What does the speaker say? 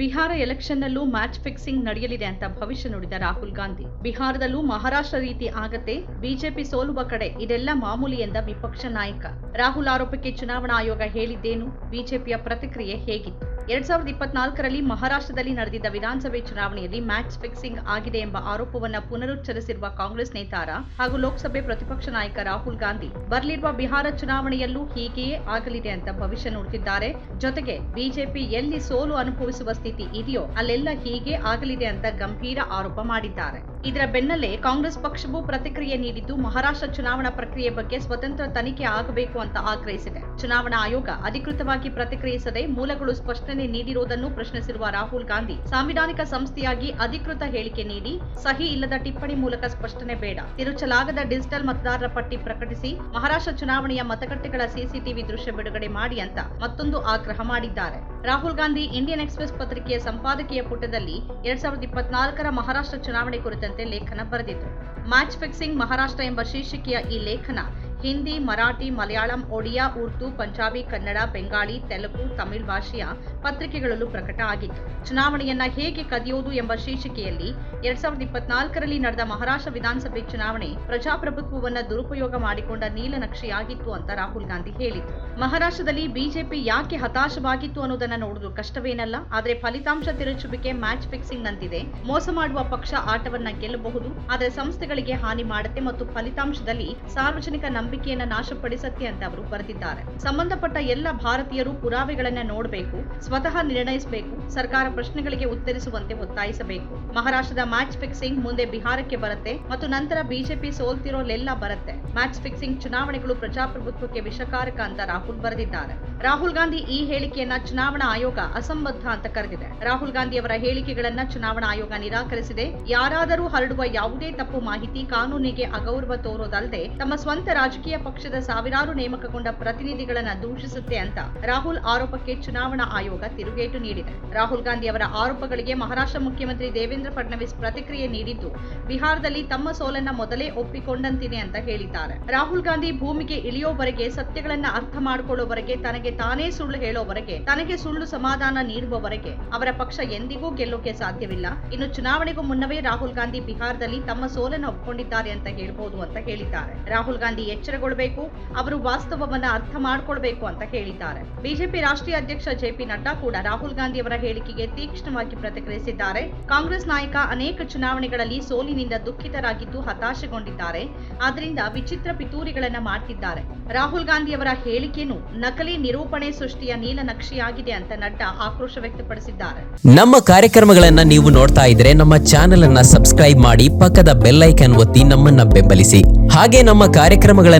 Bihar ಎಲೆಕ್ಷನ್ನಲ್ಲೂ match fixing ನಡೆಯಲಿದೆ ಅಂತ ಭವಿಷ್ಯ ನುಡಿದ ರಾಹುಲ್ ಗಾಂಧಿ. ಬಿಹಾರದಲ್ಲೂ ಮಹಾರಾಷ್ಟ್ರ ರೀತಿ ಆಗತ್ತೆ, ಬಿಜೆಪಿ ಸೋಲುವ ಕಡೆ ಇದೆಲ್ಲ ಮಾಮೂಲಿ ಎಂದ ವಿಪಕ್ಷ ನಾಯಕ. ರಾಹುಲ್ ಆರೋಪಕ್ಕೆ ಚುನಾವಣಾ ಆಯೋಗ ಹೇಳಿದ್ದೇನು, ಬಿಜೆಪಿಯ ಪ್ರತಿಕ್ರಿಯೆ ಹೇಗಿತ್ತು? ಎರಡ್ ಸಾವಿರದ ಇಪ್ಪತ್ನಾಲ್ಕರಲ್ಲಿ ಮಹಾರಾಷ್ಟ್ರದಲ್ಲಿ ನಡೆದಿದ್ದ ವಿಧಾನಸಭೆ ಚುನಾವಣೆಯಲ್ಲಿ ಮ್ಯಾಚ್ ಫಿಕ್ಸಿಂಗ್ ಆಗಿದೆ ಎಂಬ ಆರೋಪವನ್ನು ಪುನರುಚ್ಚರಿಸಿರುವ ಕಾಂಗ್ರೆಸ್ ನೇತಾರ ಹಾಗೂ ಲೋಕಸಭೆ ಪ್ರತಿಪಕ್ಷ ನಾಯಕ ರಾಹುಲ್ ಗಾಂಧಿ, ಬರಲಿರುವ ಬಿಹಾರ ಚುನಾವಣೆಯಲ್ಲೂ ಹೀಗೆಯೇ ಆಗಲಿದೆ ಅಂತ ಭವಿಷ್ಯ ನೋಡುತ್ತಿದ್ದಾರೆ ಜೊತೆಗೆ ಬಿಜೆಪಿ ಎಲ್ಲಿ ಸೋಲು ಅನುಭವಿಸುವ ಸ್ಥಿತಿ ಇದೆಯೋ ಅಲ್ಲೆಲ್ಲ ಹೀಗೆ ಆಗಲಿದೆ ಅಂತ ಗಂಭೀರ ಆರೋಪ ಮಾಡಿದ್ದಾರೆ. ಇದರ ಬೆನ್ನಲ್ಲೇ ಕಾಂಗ್ರೆಸ್ ಪಕ್ಷವು ಪ್ರತಿಕ್ರಿಯೆ ನೀಡಿದ್ದು, ಮಹಾರಾಷ್ಟ್ರ ಚುನಾವಣಾ ಪ್ರಕ್ರಿಯೆ ಬಗ್ಗೆ ಸ್ವತಂತ್ರ ತನಿಖೆ ಆಗಬೇಕು ಅಂತ ಆಗ್ರಹಿಸಿದೆ. ಚುನಾವಣಾ ಆಯೋಗ ಅಧಿಕೃತವಾಗಿ ಪ್ರತಿಕ್ರಿಯಿಸದೆ ಮೂಲಗಳು ನೀಡಿರುವುದನ್ನು ಪ್ರಶ್ನಿಸಿರುವ ರಾಹುಲ್ ಗಾಂಧಿ, ಸಾಂವಿಧಾನಿಕ ಸಂಸ್ಥೆಯಾಗಿ ಅಧಿಕೃತ ಹೇಳಿಕೆ ನೀಡಿ, ಸಹಿ ಇಲ್ಲದ ಟಿಪ್ಪಣಿ ಮೂಲಕ ಸ್ಪಷ್ಟನೆ ಬೇಡ, ತಿರುಚಲಾಗದ ಡಿಜಿಟಲ್ ಮತದಾರರ ಪಟ್ಟಿ ಪ್ರಕಟಿಸಿ, ಮಹಾರಾಷ್ಟ್ರ ಚುನಾವಣೆಯ ಮತಗಟ್ಟೆಗಳ ಸಿಸಿಟಿವಿ ದೃಶ್ಯ ಬಿಡುಗಡೆ ಮಾಡಿ ಅಂತ ಮತ್ತೊಂದು ಆಗ್ರಹ ಮಾಡಿದ್ದಾರೆ. ರಾಹುಲ್ ಗಾಂಧಿ ಇಂಡಿಯನ್ ಎಕ್ಸ್ಪ್ರೆಸ್ ಪತ್ರಿಕೆಯ ಸಂಪಾದಕೀಯ ಪುಟದಲ್ಲಿ ಎರಡ್ ಸಾವಿರದ ಇಪ್ಪತ್ನಾಲ್ಕರ ಮಹಾರಾಷ್ಟ್ರ ಚುನಾವಣೆ ಕುರಿತಂತೆ ಲೇಖನ ಬರೆದಿತ್ತು ಮ್ಯಾಚ್ ಫಿಕ್ಸಿಂಗ್ ಮಹಾರಾಷ್ಟ್ರ ಎಂಬ ಶೀರ್ಷಿಕೆಯ ಈ ಲೇಖನ ಹಿಂದಿ, ಮರಾಠಿ, ಮಲಯಾಳಂ, ಒಡಿಯಾ, ಉರ್ದು, ಪಂಜಾಬಿ, ಕನ್ನಡ, ಬೆಂಗಾಳಿ, ತೆಲುಗು, ತಮಿಳ್ ಭಾಷೆಯ ಪತ್ರಿಕೆಗಳಲ್ಲೂ ಪ್ರಕಟ ಆಗಿತ್ತು. ಚುನಾವಣೆಯನ್ನ ಹೇಗೆ ಕದಿಯೋದು ಎಂಬ ಶೀರ್ಷಿಕೆಯಲ್ಲಿ ಎರಡ್ ಸಾವಿರದ ಇಪ್ಪತ್ನಾಲ್ಕರಲ್ಲಿ ನಡೆದ ಮಹಾರಾಷ್ಟ್ರ ವಿಧಾನಸಭೆ ಚುನಾವಣೆ ಪ್ರಜಾಪ್ರಭುತ್ವವನ್ನ ದುರುಪಯೋಗ ಮಾಡಿಕೊಂಡ ನೀಲನಕ್ಷೆಯಾಗಿತ್ತು ಅಂತ ರಾಹುಲ್ ಗಾಂಧಿ ಹೇಳಿದ್ರು. ಮಹಾರಾಷ್ಟ್ರದಲ್ಲಿ ಬಿಜೆಪಿ ಯಾಕೆ ಹತಾಶವಾಗಿತ್ತು ಅನ್ನೋದನ್ನ ನೋಡುದು ಕಷ್ಟವೇನಲ್ಲ? ಆದರೆ ಫಲಿತಾಂಶ ತಿರುಚುವಿಕೆ ಮ್ಯಾಚ್ ಫಿಕ್ಸಿಂಗ್ ನಂತಿದೆ. ಮೋಸ ಮಾಡುವ ಪಕ್ಷ ಆಟವನ್ನ ಗೆಲ್ಲಬಹುದು, ಆದರೆ ಸಂಸ್ಥೆಗಳಿಗೆ ಹಾನಿ ಮಾಡುತ್ತೆ ಮತ್ತು ಫಲಿತಾಂಶದಲ್ಲಿ ಸಾರ್ವಜನಿಕ ನಂಬಿಕೆಯನ್ನ ನಾಶಪಡಿಸತ್ತೆ ಅಂತ ಅವರು ಬರೆದಿದ್ದಾರೆ. ಸಂಬಂಧಪಟ್ಟ ಎಲ್ಲ ಭಾರತೀಯರು ಪುರಾವೆಗಳನ್ನ ನೋಡಬೇಕು, ಸ್ವತಃ ನಿರ್ಣಯಿಸಬೇಕು, ಸರ್ಕಾರ ಪ್ರಶ್ನೆಗಳಿಗೆ ಉತ್ತರಿಸುವಂತೆ ಒತ್ತಾಯಿಸಬೇಕು. ಮಹಾರಾಷ್ಟ್ರದ ಮ್ಯಾಚ್ ಫಿಕ್ಸಿಂಗ್ ಮುಂದೆ ಬಿಹಾರಕ್ಕೆ ಬರುತ್ತೆ ಮತ್ತು ನಂತರ ಬಿಜೆಪಿ ಸೋಲ್ತಿರೋಲೆಲ್ಲ ಬರುತ್ತೆ. ಮ್ಯಾಚ್ ಫಿಕ್ಸಿಂಗ್ ಚುನಾವಣೆಗಳು ಪ್ರಜಾಪ್ರಭುತ್ವಕ್ಕೆ ವಿಷಕಾರಕ ಅಂತ ರಾಹುಲ್ ಬರೆದಿದ್ದಾರೆ. ರಾಹುಲ್ ಗಾಂಧಿ ಈ ಹೇಳಿಕೆಯನ್ನ ಚುನಾವಣಾ ಆಯೋಗ ಅಸಂಬದ್ಧ ಅಂತ ಕರೆದಿದೆ. ರಾಹುಲ್ ಗಾಂಧಿ ಅವರ ಹೇಳಿಕೆಗಳನ್ನ ಚುನಾವಣಾ ಆಯೋಗ ನಿರಾಕರಿಸಿದೆ. ಯಾರಾದರೂ ಹರಡುವ ಯಾವುದೇ ತಪ್ಪು ಮಾಹಿತಿ ಕಾನೂನಿಗೆ ಅಗೌರವ ತೋರೋದಲ್ಲದೆ ತಮ್ಮ ಸ್ವಂತ ರಾಜಕೀಯ ಪಕ್ಷದ ಸಾವಿರಾರು ನೇಮಕಗೊಂಡ ಪ್ರತಿನಿಧಿಗಳನ್ನ ದೂಷಿಸುತ್ತೆ ಅಂತ ರಾಹುಲ್ ಆರೋಪಕ್ಕೆ ಚುನಾವಣಾ ಆಯೋಗ ತಿರುಗೇಟು ನೀಡಿದೆ. ರಾಹುಲ್ ಗಾಂಧಿ ಅವರ ಆರೋಪಗಳಿಗೆ ಮಹಾರಾಷ್ಟ್ರ ಮುಖ್ಯಮಂತ್ರಿ ದೇವೇಂದ್ರ ಫಡ್ನವೀಸ್ ಪ್ರತಿಕ್ರಿಯೆ ನೀಡಿದ್ದು, ಬಿಹಾರದಲ್ಲಿ ತಮ್ಮ ಸೋಲನ್ನ ಮೊದಲೇ ಒಪ್ಪಿಕೊಂಡಂತೀನಿ ಅಂತ ಹೇಳಿದ್ದಾರೆ. ರಾಹುಲ್ ಗಾಂಧಿ ಭೂಮಿಗೆ ಇಳಿಯೋವರೆಗೆ ಸತ್ಯಗಳನ್ನ ಅರ್ಥ ಮಾಡಿಕೊಳ್ಳೋವರೆಗೆ, ತನಗೆ ತಾನೇ ಸುಳ್ಳು ಹೇಳೋವರೆಗೆ, ತನಗೆ ಸುಳ್ಳು ಸಮಾಧಾನ ನೀಡುವವರೆಗೆ ಅವರ ಪಕ್ಷ ಎಂದಿಗೂ ಗೆಲ್ಲೋಕೆ ಸಾಧ್ಯವಿಲ್ಲ. ಇನ್ನು ಚುನಾವಣೆಗೂ ಮುನ್ನವೇ ರಾಹುಲ್ ಗಾಂಧಿ ಬಿಹಾರದಲ್ಲಿ ತಮ್ಮ ಸೋಲನ್ನು ಒಪ್ಪಿಕೊಂಡಿದ್ದಾರೆ ಅಂತ ಹೇಳಬಹುದು ಅಂತ ಹೇಳಿದ್ದಾರೆ. ರಾಹುಲ್ ಗಾಂಧಿ ಎಚ್ಚರಗೊಳ್ಳಬೇಕು ಅವರು ವಾಸ್ತವವನ್ನ ಅರ್ಥ ಮಾಡ್ಕೊಳ್ಬೇಕು ಅಂತ ಹೇಳಿದ್ದಾರೆ. ಬಿಜೆಪಿ ರಾಷ್ಟ್ರೀಯ ಅಧ್ಯಕ್ಷ ಜೆಪಿ ನಡ್ಡಾ ಕೂಡ ರಾಹುಲ್ ಗಾಂಧಿ ಅವರ ಹೇಳಿಕೆಗೆ ತೀಕ್ಷ್ಣವಾಗಿ ಪ್ರತಿಕ್ರಿಯಿಸಿದ್ದಾರೆ. ಕಾಂಗ್ರೆಸ್ ನಾಯಕ ಅನೇಕ ಚುನಾವಣೆಗಳಲ್ಲಿ ಸೋಲಿನಿಂದ ದುಃಖಿತರಾಗಿದ್ದು ಹತಾಶೆಗೊಂಡಿದ್ದಾರೆ. ಆದ್ದರಿಂದ ವಿಚಿತ್ರ ಪಿತೂರಿಗಳನ್ನ ಮಾಡ್ತಿದ್ದಾರೆ. ರಾಹುಲ್ ಗಾಂಧಿ ಅವರ ಹೇಳಿಕೆಯನ್ನು ನಕಲಿ ನಿರೂಪಣೆ ಸೃಷ್ಟಿಯ ನೀಲನಕ್ಷೆಯಾಗಿದೆ ಅಂತ ನಡ್ಡಾ ಆಕ್ರೋಶ ವ್ಯಕ್ತಪಡಿಸಿದ್ದಾರೆ. ನಮ್ಮ ಕಾರ್ಯಕ್ರಮಗಳನ್ನ ನೀವು ನೋಡ್ತಾ ಇದ್ರೆ ನಮ್ಮ ಚಾನೆಲ್ ಅನ್ನ ಸಬ್ಸ್ಕ್ರೈಬ್ ಮಾಡಿ ಪಕ್ಕದ ಬೆಲ್ ಐಕನ್ ಒತ್ತಿ ನಮ್ಮನ್ನ ಬೆಂಬಲಿಸಿ. ಹಾಗೆ ನಮ್ಮ ಕಾರ್ಯಕ್ರಮಗಳನ್ನ